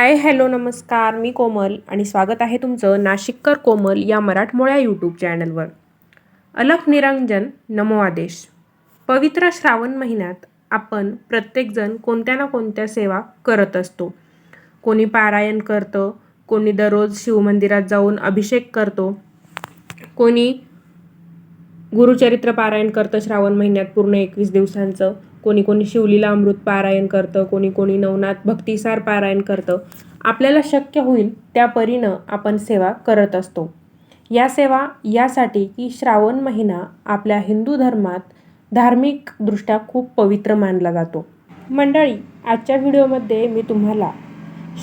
Hi hello नमस्कार. मी कोमल आणि स्वागत आहे तुमचं नाशिककर कोमल या मराठमोळ्या यूट्यूब चॅनलवर. अलख निरंजन नमो आदेश. पवित्र श्रावण महिन्यात आपण प्रत्येकजण कोणत्या ना कोणत्या सेवा करत असतो. कोणी पारायण करतं कोणी दररोज शिवमंदिरात जाऊन अभिषेक करतो. कोणी गुरुचरित्र पारायण करतं श्रावण महिन्यात पूर्ण एकवीस दिवसांचं. कोणी कोणी शिवलीला अमृत पारायण करतं कोणी कोणी नवनाथ भक्तिसार पारायण करतं. आपल्याला शक्य होईल त्या परीनं आपण सेवा करत असतो. या सेवा यासाठी की श्रावण महिना आपल्या हिंदू धर्मात धार्मिकदृष्ट्या खूप पवित्र मानला जातो. मंडळी आजच्या व्हिडिओमध्ये मी तुम्हाला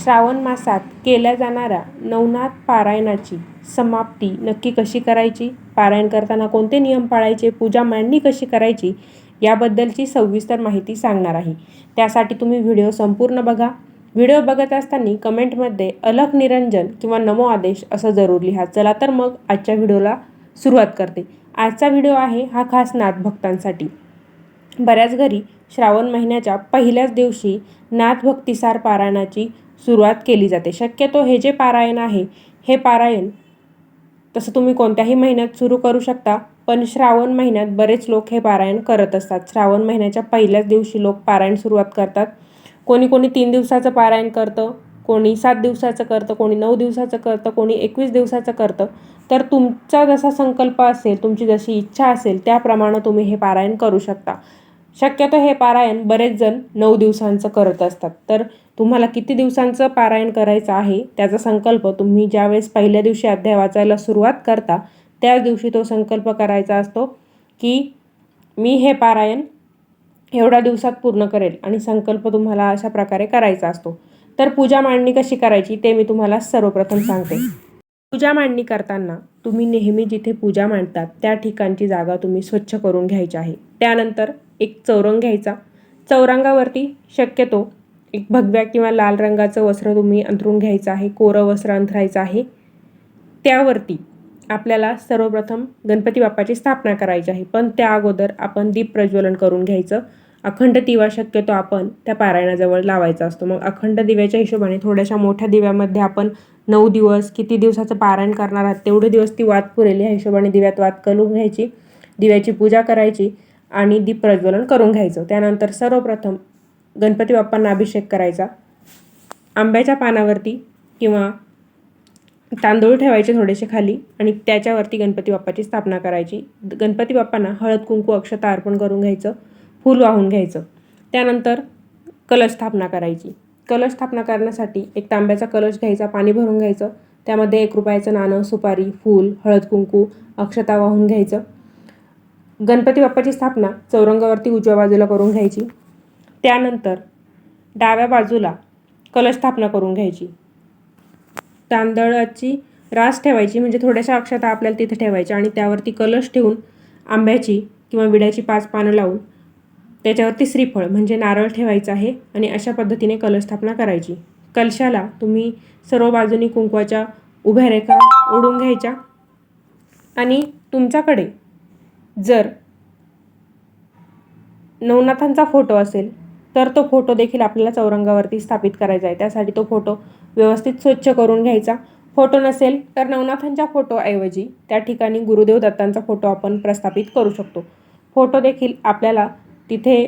श्रावण मासात केल्या जाणाऱ्या नवनाथ पारायणाची समाप्ती नक्की कशी करायची? पारायण करताना कोणते नियम पाळायचे? पूजा मांडणी कशी करायची? याबद्दलची सविस्तर माहिती सांगणार आहे. त्यासाठी तुम्ही व्हिडिओ संपूर्ण बघा. व्हिडिओ बघत असताना कमेंटमध्ये अलख निरंजन किंवा नमो आदेश असं जरूर लिहा. चला तर मग आजच्या व्हिडिओला सुरुवात करते. आजचा व्हिडिओ आहे हा खास नाथ भक्तांसाठी. बऱ्याच घरी श्रावण महिन्याच्या पहिल्याच दिवशी नाथभक्तिसार पारायणाची सुरुवात केली जाते. शक्यतो हे जे पारायण आहे हे पारायण तसं तुम्ही कोणत्याही महिन्यात सुरू करू शकता. पण श्रावण महिन्यात बरेच लोक हे पारायण करत असतात. श्रावण महिन्याच्या पहिल्याच दिवशी लोक पारायण सुरुवात करतात. कोणी कोणी तीन दिवसाचं पारायण करतं कोणी सात दिवसाचं करतं कोणी नऊ दिवसाचं करतं कोणी एकवीस दिवसाचं करतं. तर तुमचा जसा संकल्प असेल तुमची जशी इच्छा असेल त्याप्रमाणे तुम्ही हे पारायण करू शकता. शक्यतो हे पारायण बरेच जण नऊ दिवसांचं करत असतात. तर तुम्हाला किती दिवसांचं पारायण करायचं आहे त्याचा संकल्प तुम्ही ज्यावेळेस पहिल्या दिवशी अध्याय वाचायला सुरुवात करता त्याच दिवशी तो संकल्प करायचा असतो की मी हे पारायण एवढ्या दिवसात पूर्ण करेल आणि संकल्प तुम्हाला अशा प्रकारे करायचा असतो. तर पूजा मांडणी कशी करायची ते मी तुम्हाला सर्वप्रथम सांगते. पूजा मांडणी करताना तुम्ही नेहमी जिथे पूजा मांडतात त्या ठिकाणची जागा तुम्ही स्वच्छ करून घ्यायची आहे. त्यानंतर एक चौरंग घ्यायचा. चौरंगावरती शक्यतो एक भगव्या किंवा लाल रंगाचं वस्त्र तुम्ही अंथरून घ्यायचं आहे कोरं वस्त्र अंथरायचं आहे. त्यावरती आपल्याला सर्वप्रथम गणपती बाप्पाची स्थापना करायची आहे. पण त्या अगोदर आपण दीप प्रज्वलन करून घ्यायचं. अखंड दिवा शक्यतो आपण त्या पारायणाजवळ लावायचा असतो. मग अखंड दिव्याच्या हिशोबाने थोड्याशा मोठ्या दिव्यामध्ये आपण नऊ दिवस किती दिवसाचं पारायण करणार आहात तेवढे दिवस ती वात पुरेल. ह्या हिशोबाने दिव्यात वात करून घ्यायची दिव्याची पूजा करायची आणि दीप प्रज्वलन करून घ्यायचं. त्यानंतर सर्वप्रथम गणपती बाप्पांना अभिषेक करायचा. आंब्याच्या पानावरती किंवा तांदूळ ठेवायचे थोडेसे खाली आणि त्याच्यावरती गणपती बाप्पाची स्थापना करायची. गणपती बाप्पांना हळद कुंकू अक्षता अर्पण करून घ्यायचं फूल वाहून घ्यायचं. त्यानंतर कलश स्थापना करायची. कलश स्थापना करण्यासाठी एक तांब्याचा कलश घ्यायचा पाणी भरून घ्यायचं. त्यामध्ये एक रुपयाचं नाणं सुपारी फूल हळद कुंकू अक्षता वाहून घ्यायचं. गणपती बाप्पाची स्थापना चौरंगावरती उजव्या बाजूला करून घ्यायची. त्यानंतर डाव्या बाजूला कलश स्थापना करून घ्यायची. तांदळाची रास ठेवायची म्हणजे थोड्याशा अक्षता आपल्याला तिथे ठेवायच्या आणि त्यावरती कलश ठेवून आंब्याची किंवा विड्याची पाच पानं लावून त्याच्यावरती श्रीफळ म्हणजे नारळ ठेवायचं आहे आणि अशा पद्धतीने कलश स्थापना करायची. कलशाला तुम्ही सर्व बाजूनी कुंकवाच्या उभ्या रेखा ओढून घ्यायच्या आणि तुमच्याकडे जर नवनाथांचा फोटो असेल तर तो फोटो देखील आपल्याला चौरंगावरती स्थापित करायचा आहे. त्यासाठी तो फोटो व्यवस्थित स्वच्छ करून घ्यायचा. फोटो नसेल तर नवनाथांच्या फोटोऐवजी त्या ठिकाणी गुरुदेव दत्तांचा फोटो आपण प्रस्थापित करू शकतो. फोटो देखील आपल्याला तिथे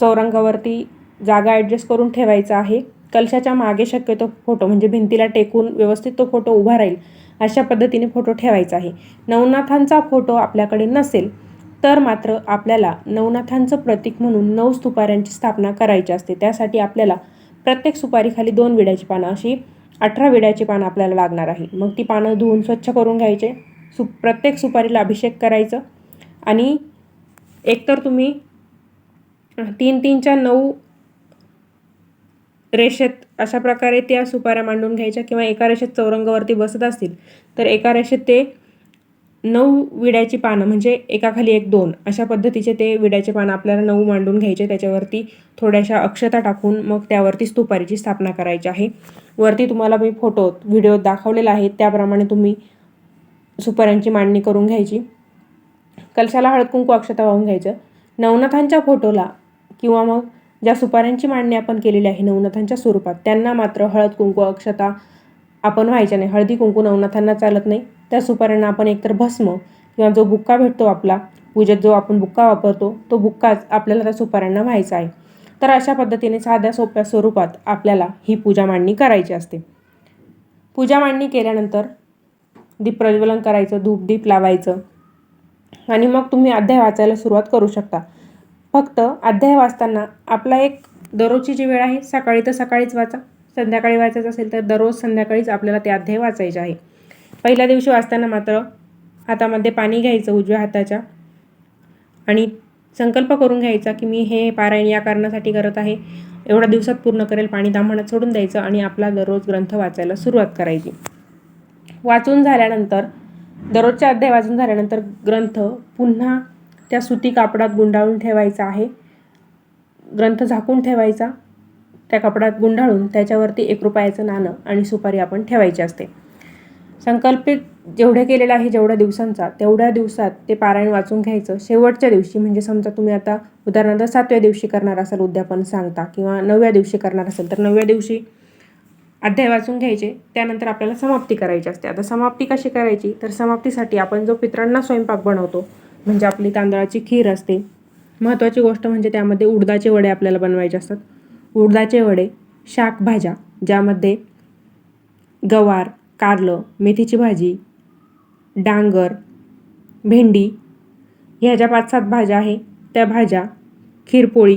चौरंगावरती जागा ॲडजस्ट करून ठेवायचा आहे. कलशाच्या मागे शक्यतो फोटो म्हणजे भिंतीला टेकून व्यवस्थित तो फोटो उभा राहील अशा पद्धतीने फोटो ठेवायचा आहे. नवनाथांचा फोटो आपल्याकडे नसेल तर मात्र आपल्याला नवनाथांचं प्रतीक म्हणून नऊ सुपाऱ्यांची स्थापना करायची असते. त्यासाठी आपल्याला प्रत्येक सुपारीखाली दोन विड्याची पानं अशी अठरा विड्याची पानं आपल्याला लागणार आहे. मग ती पानं धुवून स्वच्छ करून घ्यायचे. सु प्रत्येक सुपारीला अभिषेक करायचं. आणि एकतर तुम्ही तीन तीनच्या नऊ रेषेत अशा प्रकारे त्या सुपाऱ्या मांडून घ्यायच्या किंवा एका रेषेत चौरंगावरती बसत असतील तर एका रेषेत ते नऊ विड्याची पानं म्हणजे एकाखाली एक दोन अशा पद्धतीचे ते विड्याचे पानं आपल्याला नऊ मांडून घ्यायचे. त्याच्यावरती थोड्याशा अक्षता टाकून मग त्यावरती स्तुपारीची स्थापना करायची आहे. वरती तुम्हाला मी फोटो व्हिडिओ दाखवलेला आहे. त्याप्रमाणे तुम्ही सुपाऱ्यांची मांडणी करून घ्यायची. कलशाला हळद कुंकू अक्षता वाहून घ्यायचं. नवनाथांच्या फोटोला किंवा मग ज्या सुपाऱ्यांची मांडणी आपण केलेली आहे नवनाथांच्या स्वरूपात त्यांना मात्र हळद कुंकू अक्षता आपण व्हायच्या नाही. हळदी कुंकू नवनाथांना चालत नाही. त्या सुपाऱ्यांना आपण एकतर भस्म किंवा जो बुक्का भेटतो आपला पूजेत जो आपण बुक्का वापरतो तो बुक्काच आपल्याला त्या सुपाऱ्यांना व्हायचा आहे. तर अशा पद्धतीने साध्या सोप्या स्वरूपात आपल्याला ही पूजा मांडणी करायची असते. पूजा मांडणी केल्यानंतर दीप प्रज्वलन करायचं धूप दीप लावायचं आणि मग तुम्ही अध्याय वाचायला सुरुवात करू शकता. फक्त अध्याय वाचताना आपला एक दररोजची जी वेळ आहे सकाळी तर सकाळीच वाचा संध्याकाळी वाचायचं असेल तर दररोज संध्याकाळीच आपल्याला ते अध्याय वाचायचे आहे. पहिल्या दिवशी वाचताना मात्र हातामध्ये पाणी घ्यायचं उजव्या हाताच्या. आणि संकल्प करून घ्यायचा की मी हे पारायण या कारणासाठी करत आहे. एवढ्या दिवसात पूर्ण करेल पाणी दामणात सोडून द्यायचं आणि आपला दररोज ग्रंथ वाचायला सुरुवात करायची. वाचून झाल्यानंतर दररोजच्या अध्याय वाचून झाल्यानंतर ग्रंथ पुन्हा त्या सुती कापडात गुंडाळून ठेवायचा आहे. ग्रंथ झाकून ठेवायचा त्या कपड्यात गुंडाळून त्याच्यावरती एक रुपयाचं नाणं आणि सुपारी आपण ठेवायची असते. संकल्पित जेवढे केलेलं आहे जेवढ्या दिवसांचा तेवढ्या दिवसात ते पारायण वाचून घ्यायचं. शेवटच्या दिवशी म्हणजे समजा तुम्ही आता उदाहरणार्थ सातव्या दिवशी करणार असाल उद्यापन सांगता किंवा नवव्या दिवशी करणार असेल तर नवव्या दिवशी अध्याय वाचून घ्यायचे त्यानंतर आपल्याला समाप्ती करायची असते. आता समाप्ती कशी करायची? तर समाप्तीसाठी आपण जो पित्रांना स्वयंपाक बनवतो म्हणजे आपली तांदळाची खीर असते महत्त्वाची गोष्ट म्हणजे त्यामध्ये उडदाचे वडे आपल्याला बनवायचे असतात. उडदाचे वडे शाकभाज्या ज्यामध्ये गवार कारलं मेथीची भाजी डांगर भेंडी ह्या ज्या पाच सात भाज्या आहे त्या भाज्या खीरपोळी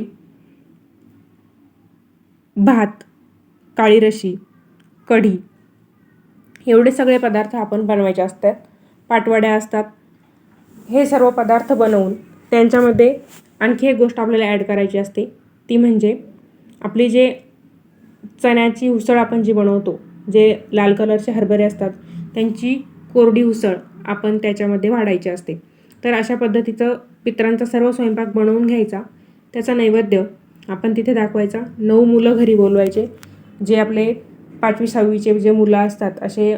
भात काळी रशी कढी एवढे सगळे पदार्थ आपण बनवायचे असतात. पाटवड्या असतात. हे सर्व पदार्थ बनवून त्यांच्यामध्ये आणखी एक गोष्ट आपल्याला ॲड करायची असते ती म्हणजे आपली जे चण्याची उसळ आपण जी बनवतो जे लाल कलरचे हरभरे असतात त्यांची कोरडी उसळ आपण त्याच्यामध्ये वाढायची असते. तर अशा पद्धतीचं पित्रांचा सर्व स्वयंपाक बनवून घ्यायचा. त्याचा नैवेद्य आपण तिथे दाखवायचा. नऊ मुलं घरी बोलवायचे जे आपले पाचवी सहावीचे जे मुलं असतात असे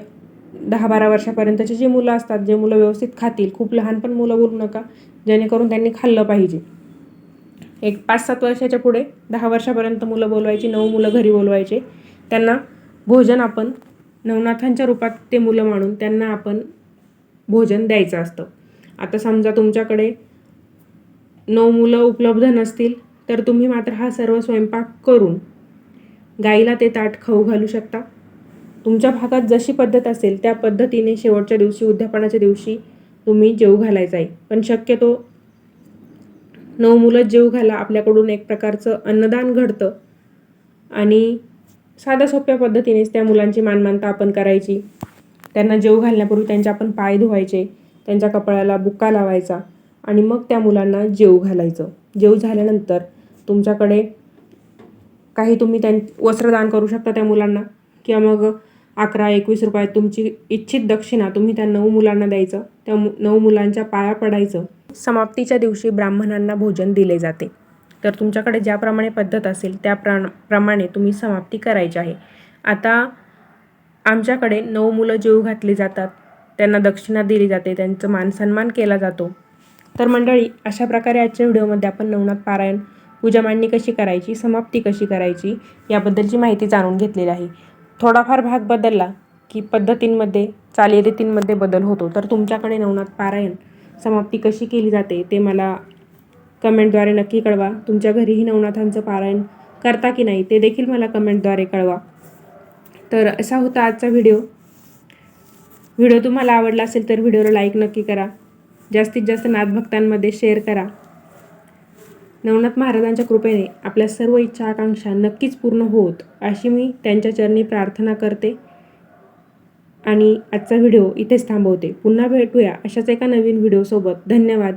दहा बारा वर्षापर्यंतचे जे मुलं असतात जे मुलं व्यवस्थित खातील. खूप लहान पण मुलं बोलू नका जेणेकरून त्यांनी खाल्लं पाहिजे. एक पाच सात वर्षाच्या पुढे दहा वर्षापर्यंत मुलं बोलवायची नऊ मुलं घरी बोलवायचे. त्यांना भोजन आपण नवनाथांच्या रूपात ते मुलं मानून त्यांना आपण भोजन द्यायचं असतं. आता समजा तुमच्याकडे नऊ मुलं उपलब्ध नसतील तर तुम्ही मात्र हा सर्व स्वयंपाक करून गाईला ते ताट खाऊ घालू शकता. तुमच्या भागात जशी पद्धत असेल त्या पद्धतीने शेवटच्या दिवशी उद्यापनाच्या दिवशी तुम्ही जेव घालायचा आहे. पण शक्यतो नऊ मुलं जेव घाला आपल्याकडून एक प्रकारचं अन्नदान घडतं आणि साध्या सोप्या पद्धतीनेच त्या मुलांची मानमानता आपण करायची. त्यांना जेव घालण्यापूर्वी त्यांचे आपण पाय धुवायचे त्यांच्या कपाळाला बुक्का लावायचा आणि मग त्या मुलांना जेव घालायचं. जेव झाल्यानंतर तुमच्याकडे काही तुम्ही त्यां वस्त्रदान करू शकता त्या मुलांना किंवा मग अकरा एकवीस रुपयात तुमची इच्छित दक्षिणा तुम्ही त्या नऊ मुलांना द्यायचं. त्या मु नऊ मुलांच्या पाया पडायचं. समाप्तीच्या दिवशी ब्राह्मणांना भोजन दिले जाते. तर तुमच्याकडे ज्याप्रमाणे पद्धत असेल त्या प्रमाणे तुम्ही समाप्ती करायची आहे. आता आमच्याकडे नऊ मुलं जेव घातली जातात. त्यांना दक्षिणा दिली जाते. त्यांचं मानसन्मान केला जातो. तर मंडळी अशा प्रकारे आजच्या व्हिडिओमध्ये आपण नवनाथ पारायण पूजा मांडणी कशी करायची समाप्ती कशी करायची याबद्दलची माहिती जाणून घेतलेली आहे. थोडाफार भाग बदलला की पद्धतींमध्ये चालीरीतींमध्ये बदल होतो. तर तुमच्याकडे नवनाथ पारायण समाप्ती कशी केली जाते ते मला कमेंटद्वारे नक्की कळवा. तुमच्या घरीही नवनाथांचं पारायण करता की नाही ते देखील मला कमेंटद्वारे कळवा. तर असा होता आजचा व्हिडिओ. व्हिडिओ तुम्हाला आवडला असेल तर व्हिडिओला लाईक नक्की करा. जास्तीत जास्त नाथभक्तांमध्ये शेअर करा. नवनाथ महाराजांच्या कृपेने आपल्या सर्व इच्छा आकांक्षा नक्कीच पूर्ण होत अशी मी त्यांच्या चरणी प्रार्थना करते. आणि आजचा व्हिडिओ इथेच थांबवते. पुन्हा भेटूया अशाच एका नवीन व्हिडिओसोबत. धन्यवाद.